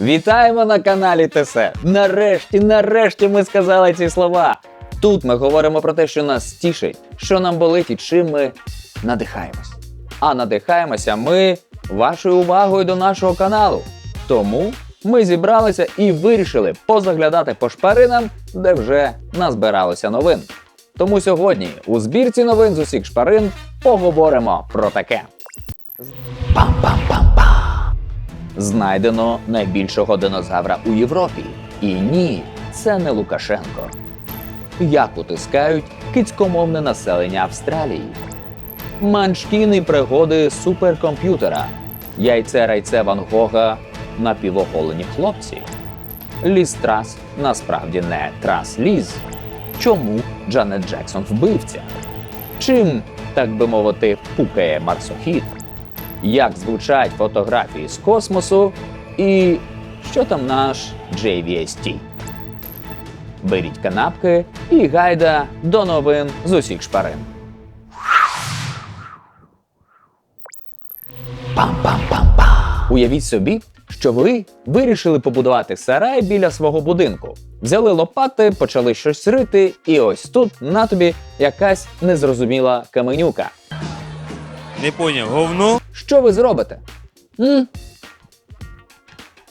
Вітаємо на каналі ТСЕ. Нарешті, нарешті ми сказали ці слова. Тут ми говоримо про те, що нас тішить, що нам болить і чим ми надихаємось. А надихаємося ми вашою увагою до нашого каналу. Тому ми зібралися і вирішили позаглядати по шпаринам, де вже назбиралося новин. Тому сьогодні у збірці новин з усіх шпарин поговоримо про таке. Пам-пам-пам-пам! Знайдено найбільшого динозавра у Європі. І ні, це не Лукашенко. Як утискають кицькомовне населення Австралії. Маншкіни пригоди суперкомп'ютера. Яйце райце Ван Гога напівоголені хлопці. Ліз Трас насправді не Трас Ліз. Чому Джанет Джексон вбивця? Чим, так би мовити, пукає марсохід? Як звучать фотографії з космосу і що там наш JVST? Беріть канапки і гайда до новин з усіх шпарин. Пам-пам-пам-пам. Уявіть собі, що ви вирішили побудувати сарай біля свого будинку. Взяли лопати, почали щось рити, і ось тут на тобі якась незрозуміла каменюка. Не поняв, говно? Що ви зробите? М?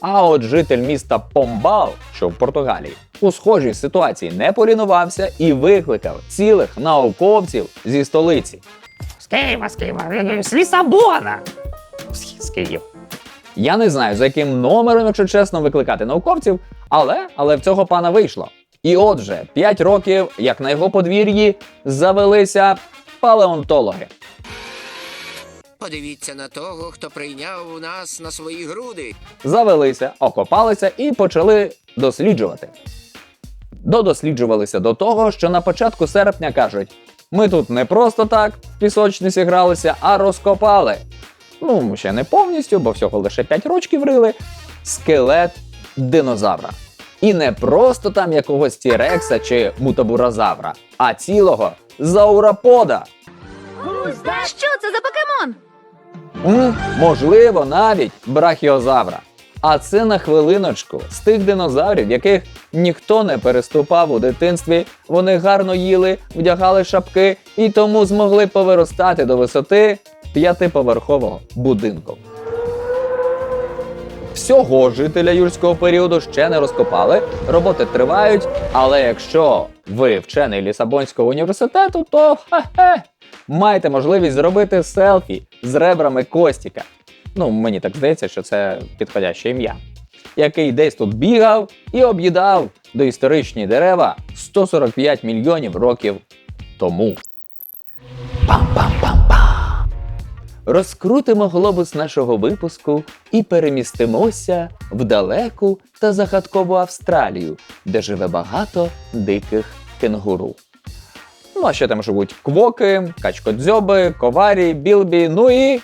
А от житель міста Помбал, що в Португалії, у схожій ситуації не полінувався і викликав цілих науковців зі столиці. З Києва, з Києва, з Лісабона. з Київ. Я не знаю, за яким номером, якщо чесно, викликати науковців, але, але в цього пана вийшло. І отже, 5 років, як на його подвір'ї, завелися палеонтологи. Подивіться на того, хто прийняв нас на свої груди. завелися, окопалися і почали досліджувати. Додосліджувалися до того, що на початку серпня кажуть: ми тут не просто так в пісочниці гралися, а розкопали. Ну, ще не повністю, бо всього лише 5 рочків рили. Скелет динозавра. І не просто там якогось тірекса чи мутабуразавра, а цілого зауропода. Що це за покемон? Можливо, навіть брахіозавра. А це на хвилиночку з тих динозаврів, яких ніхто не переступав у дитинстві. Вони гарно їли, вдягали шапки і тому змогли повиростати до висоти п'ятиповерхового будинку. Всього жителя юрського періоду ще не розкопали, роботи тривають. Але якщо ви вчений Лісабонського університету, то хе-хе, маєте можливість зробити селфі з ребрами Костіка. Ну, мені так здається, що це підходяще ім'я, який десь тут бігав і об'їдав доісторичні дерева 145 мільйонів років тому. Пам-пам-пам-пам! Розкрутимо глобус нашого випуску і перемістимося в далеку та загадкову Австралію, де живе багато диких кенгуру. Ну а ще там живуть квоки, качкодзьоби, коварі, білбі, ну і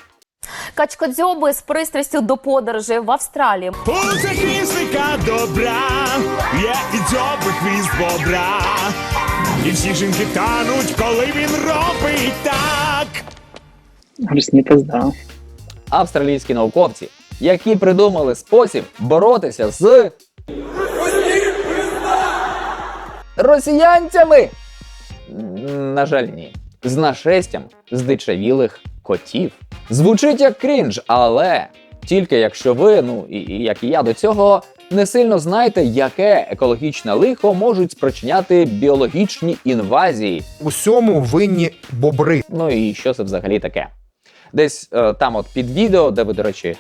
Качкодзьоби з пристрастю до подорожей в Австралії. Пузо хвістика добра, є і дзьоби хвіст бобра. І всі жінки тануть, коли він робить так. Грустні пизда. австралійські науковці, які придумали спосіб боротися з росіянцями. На жаль, ні. З нашестям здичавілих котів. Звучить як крінж, але тільки якщо ви, ну і, і як і я до цього, не сильно знаєте, яке екологічне лихо можуть спричиняти біологічні інвазії Усьому винні бобри. Ну і що це взагалі таке? Десь е, там, от під відео, де ви, до речі,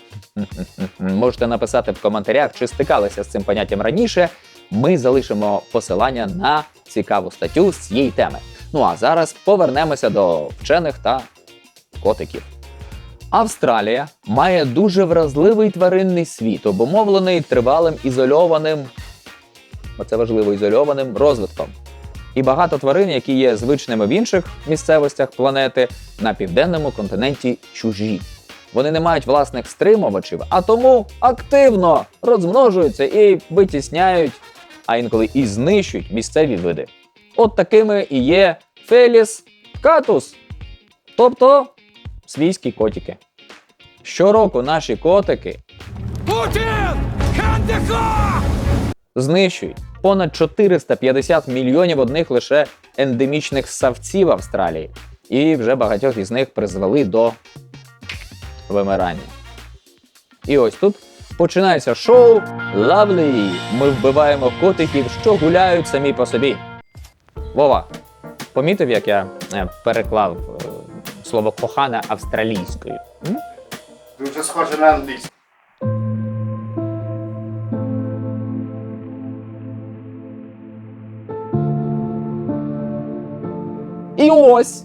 можете написати в коментарях, чи стикалися з цим поняттям раніше. Ми залишимо посилання на цікаву статтю з цієї теми. Ну а зараз повернемося до вчених та котиків. Австралія має дуже вразливий тваринний світ, обумовлений тривалим ізольованим, оце важливо ізольованим розвитком. І багато тварин, які є звичними в інших місцевостях планети, на південному континенті чужі. Вони не мають власних стримувачів, а тому активно розмножуються і витісняють, а інколи і знищують місцеві види. От такими і є Феліс катус, тобто свійські котики. Щороку наші котики Путін! Хандра! Знищують понад 450 мільйонів одних лише ендемічних савців Австралії, і вже багатьох із них призвели до вимирання. І ось тут починається шоу Лавлі. Ми вбиваємо котиків, що гуляють самі по собі. Вова, помітив, як я е, переклав е, слово кохана австралійською? М? Дуже схоже на англійську. І ось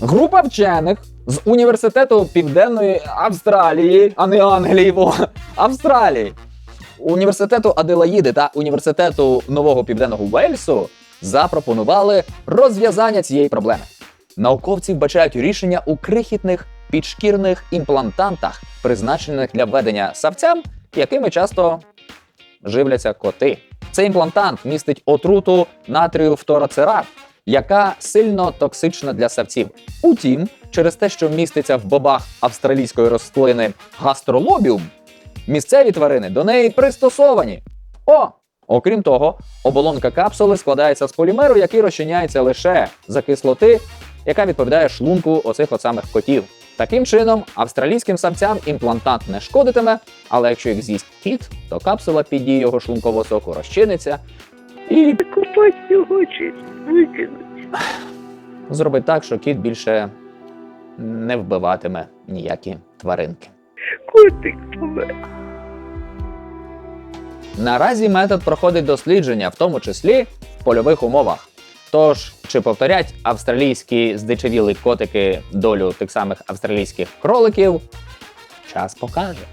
група вчених з університету Південної Австралії, а не Англії, бо Австралії, університету Аделаїди та університету Нового Південного Уельсу запропонували розв'язання цієї проблеми. Науковці вбачають рішення у крихітних підшкірних імплантантах, призначених для введення савцям, якими часто живляться коти. Цей імплантант містить отруту натрію фторацерат, яка сильно токсична для савців. Утім, через те, що міститься в бобах австралійської рослини гастролобіум, місцеві тварини до неї пристосовані. О! Окрім того, оболонка капсули складається з полімеру, який розчиняється лише за кислоти, яка відповідає шлунку оцих от самих котів. Таким чином, австралійським самцям імплантант не шкодитиме, але якщо їх з'їсть кіт, то капсула під дією його шлункового соку розчиниться і зробить так, що кіт більше не вбиватиме ніякі тваринки. Наразі метод проходить дослідження, в тому числі в польових умовах. Тож, чи повторять австралійські здичавілі котики долю тих самих австралійських кроликів, час покаже.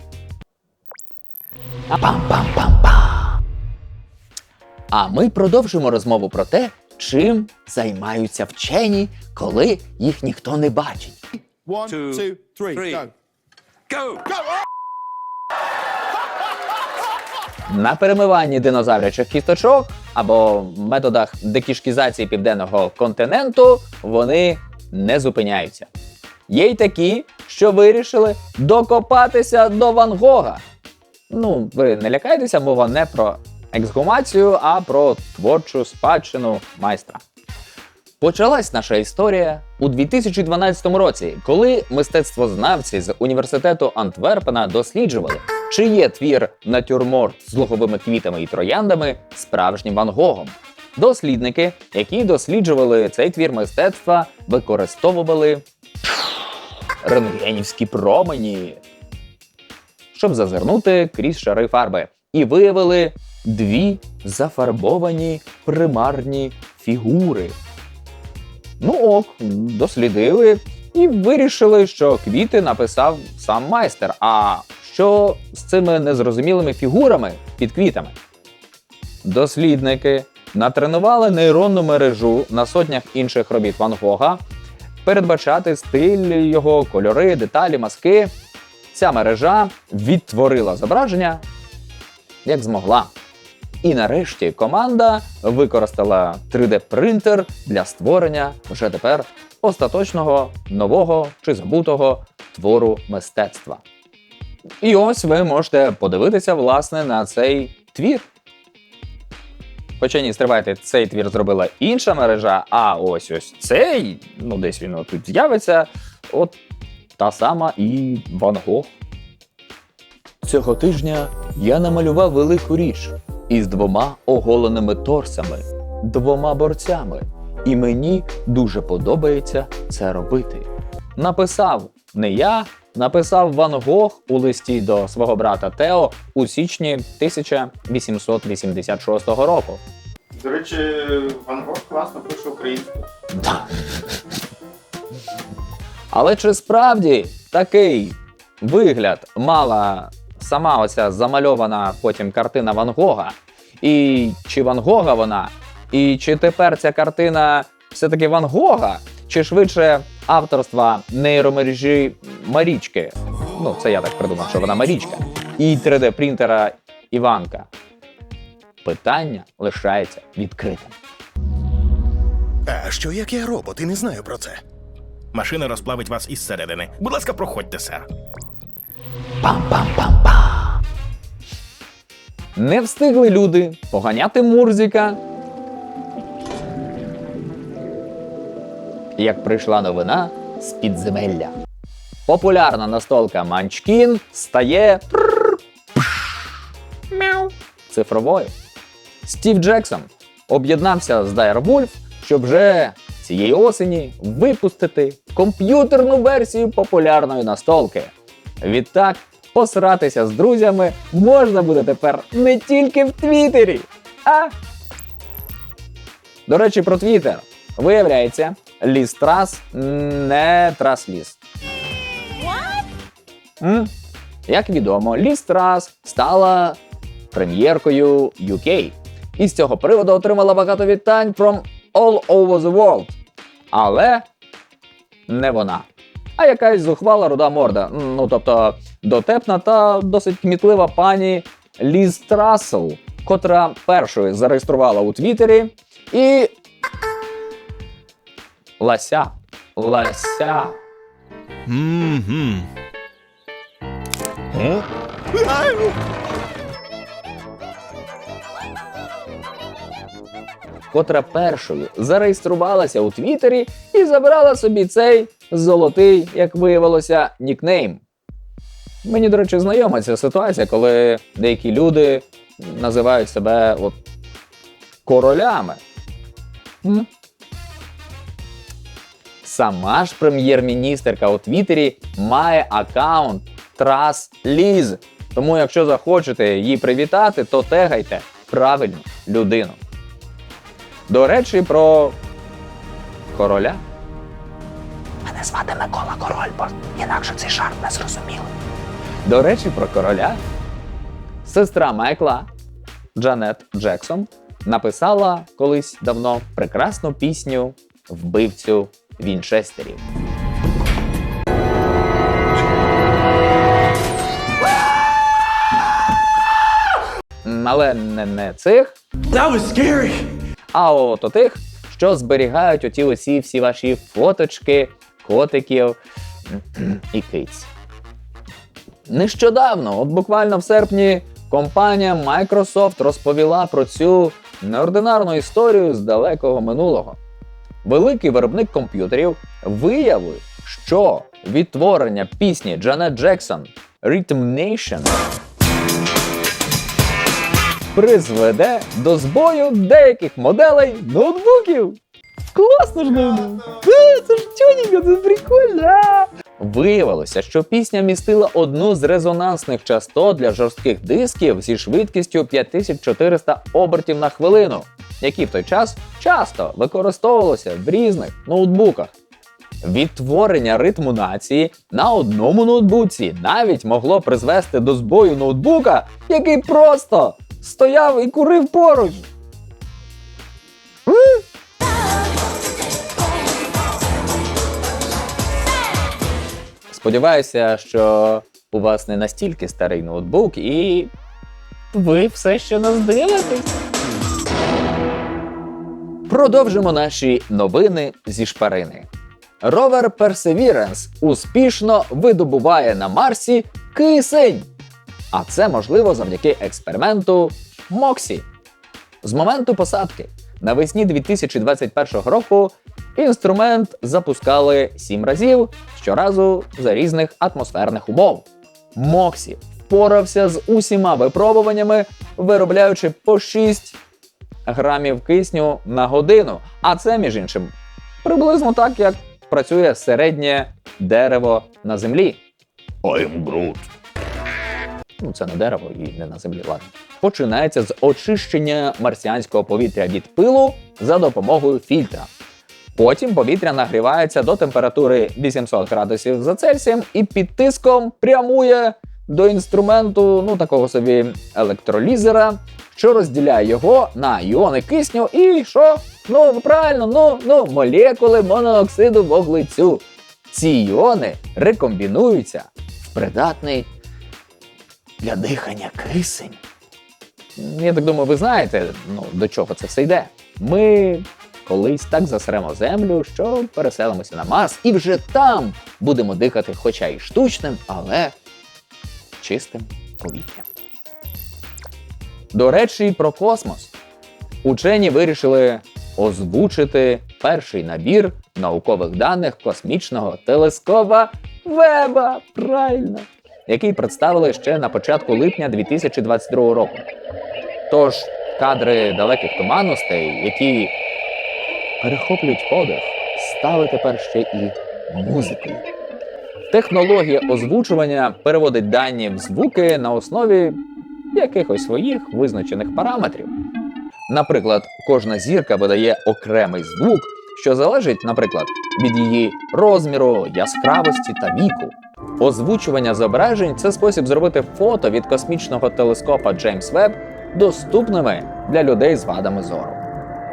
Пам-пам-пам-пам. А ми продовжимо розмову про те, чим займаються вчені, коли їх ніхто не бачить. One, Two, three, three. go. Go! На перемиванні динозаврячих кісточок або методах декішкізації південного континенту вони не зупиняються. Є й такі, що вирішили докопатися до Ван Гога. Ну, ви не лякайтеся, мова не про ексгумацію, а про творчу спадщину майстра. Почалась наша історія у 2012 році, коли мистецтвознавці з університету Антверпена досліджували, чи є твір натюрморт з луговими квітами і трояндами справжнім Ван Гогом. Дослідники, які досліджували цей твір мистецтва, використовували рентгенівські промені, щоб зазирнути крізь шари фарби, і виявили дві зафарбовані примарні фігури. Ну ок, дослідили і вирішили, що квіти написав сам майстер. А що з цими незрозумілими фігурами під квітами? Дослідники натренували нейронну мережу на сотнях інших робіт Ван Гога, передбачати стиль його, кольори, деталі, маски. Ця мережа відтворила зображення як змогла. І нарешті команда використала 3D-принтер для створення вже тепер остаточного нового чи забутого твору мистецтва. І ось ви можете подивитися власне на цей твір. Хоча ні, стривайте, цей твір зробила інша мережа, а ось ось цей, ну десь він тут з'явиться, от та сама і Ван Гог. Цього тижня я намалював велику річ із двома оголеними торсами, двома борцями, і мені дуже подобається це робити. Написав не я, написав Ван Гог у листі до свого брата Тео у січні 1886 року. До речі, Ван Гог класно пише українською. Але чи справді такий вигляд мала сама оця замальована потім картина Ван Гога? І чи Ван Гога вона? І чи тепер ця картина все-таки Ван Гога? Чи швидше авторства нейромережі Марічки? Ну, це я так придумав, що вона Марічка. І 3D-принтера Іванка. Питання лишається відкритим. А що як я робот і не знаю про це? Машина розплавить вас із середини. Будь ласка, проходьте, сер. Пам-пам-пам-пам! Не встигли люди поганяти Мурзіка. Як прийшла новина з підземелля. Популярна настолка Манчкін стає цифровою. Стів Джексон об'єднався з Direwolf, щоб вже цієї осені випустити комп'ютерну версію популярної настолки. Відтак, посратися з друзями можна буде тепер не тільки в Твіттері, а. До речі, про Твіттер. Виявляється, Ліс Трас не Трас Ліс. Як відомо, Ліс Трас стала прем'єркою UK. І з цього приводу отримала багато вітань from all over the world. Але не вона. А якась зухвала руда морда. Ну тобто дотепна та досить кмітлива пані Ліз Трасл, котра першою зареєструвала у Твіттері і. Лася. Лася. Мгм. О? котра першою зареєструвалася у Твіттері і забрала собі цей золотий, як виявилося, нікнейм. Мені, до речі, знайома ця ситуація, коли деякі люди називають себе от, королями. М? Сама ж прем'єр-міністерка у Твіттері має аккаунт Трас Ліз. Тому, якщо захочете її привітати, то тегайте правильну людину. До речі, про короля. Мене звати Микола Король, бо інакше цей жарт не зрозумілий. До речі, про короля. Сестра Майкла Джанет Джексон написала колись давно прекрасну пісню Вбивцю Вінчестерів. Але не, не цих, That was scary. а от тих, що зберігають оті усі всі ваші фоточки, котиків і киць. Нещодавно, от буквально в серпні, компанія Microsoft розповіла про цю неординарну історію з далекого минулого. Великий виробник комп'ютерів виявив, що відтворення пісні Джанет Джексон Rhythm Nation призведе до збою деяких моделей ноутбуків. Класно ж ну. Е, Це ж тюнінга, це прикольно. Виявилося, що пісня містила одну з резонансних частот для жорстких дисків зі швидкістю 5400 обертів на хвилину, які в той час часто використовувалися в різних ноутбуках. Відтворення ритму нації на одному ноутбуці навіть могло призвести до збою ноутбука, який просто стояв і курив поруч. Сподіваюся, що у вас не настільки старий ноутбук і ви все ще нас дивитесь. Продовжимо наші новини зі шпарини. Ровер Perseverance успішно видобуває на Марсі кисень. А це можливо завдяки експерименту Моксі. З моменту посадки навесні 2021 року інструмент запускали 7 разів щоразу за різних атмосферних умов. Моксі впорався з усіма випробуваннями, виробляючи по 6 грамів кисню на годину. А це, між іншим, приблизно так, як працює середнє дерево на землі. I'm Groot. Ну, це не дерево і не на землі, ладно. Починається з очищення марсіанського повітря від пилу за допомогою фільтра. Потім повітря нагрівається до температури 800 градусів за Цельсієм і під тиском прямує до інструменту, ну такого собі електролізера, що розділяє його на іони кисню і що? Ну правильно, ну, ну, молекули монооксиду вуглецю. Ці іони рекомбінуються в придатний для дихання кисень. Я так думаю, ви знаєте, ну, до чого це все йде. Ми колись так засремо землю, що переселимося на Марс, і вже там будемо дихати, хоча й штучним, але чистим повітрям. До речі, про космос. Учені вирішили озвучити перший набір наукових даних космічного телескопа Веба. Правильно! Який представили ще на початку липня 2022 року. Тож кадри далеких туманностей, які перехоплюють подих, стали тепер ще і музикою. Технологія озвучування переводить дані в звуки на основі якихось своїх визначених параметрів. Наприклад, кожна зірка видає окремий звук, що залежить, наприклад, від її розміру, яскравості та віку. Озвучування зображень це спосіб зробити фото від космічного телескопа Джеймс Веб доступними для людей з вадами зору.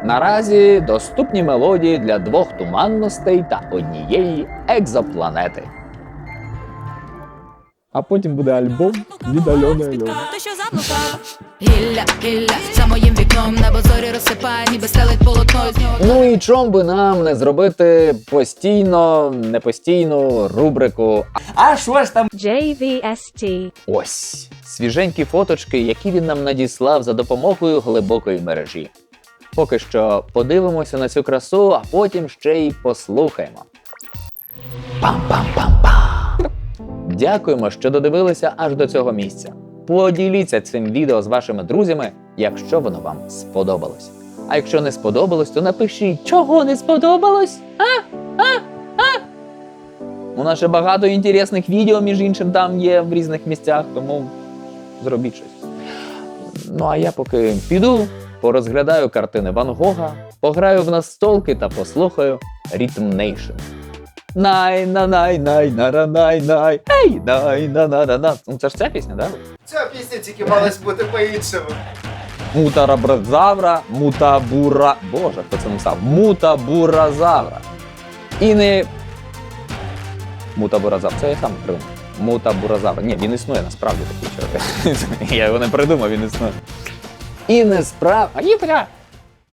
Наразі доступні мелодії для двох туманностей та однієї екзопланети. А потім буде альбом від Альони Альони. Ти що заблукав? Гілля, гілля, за моїм вікном небо зорі розсипає, ніби стелить полотно з нього. Ну і чом би нам не зробити постійно, непостійну рубрику А що ж там? JVST. Ось свіженькі фоточки, які він нам надіслав за допомогою глибокої мережі. Поки що подивимося на цю красу, а потім ще й послухаємо. Пам-пам-пам-пам! Дякуємо, що додивилися аж до цього місця. Поділіться цим відео з вашими друзями, якщо воно вам сподобалось. А якщо не сподобалось, то напишіть, чого не сподобалось? А? А? А? У нас ще багато інтересних відео, між іншим, там є в різних місцях, тому зробіть щось. Ну а я поки піду, порозглядаю картини Ван Гога, пограю в настолки та послухаю Rhythm Nation. Най на най най на най най ей най на на на на Ну це ж ця пісня, да? Ця пісня тільки малась бути по-іншому. Мутарабразавра, мутабура. Боже, хто це написав? Мутабуразавра. І не. Мутабуразавр. Це я сам придумав. Мутабуразавр. Ні, він існує насправді такий чоловік. Я його не придумав, він існує. І не справ. А бля!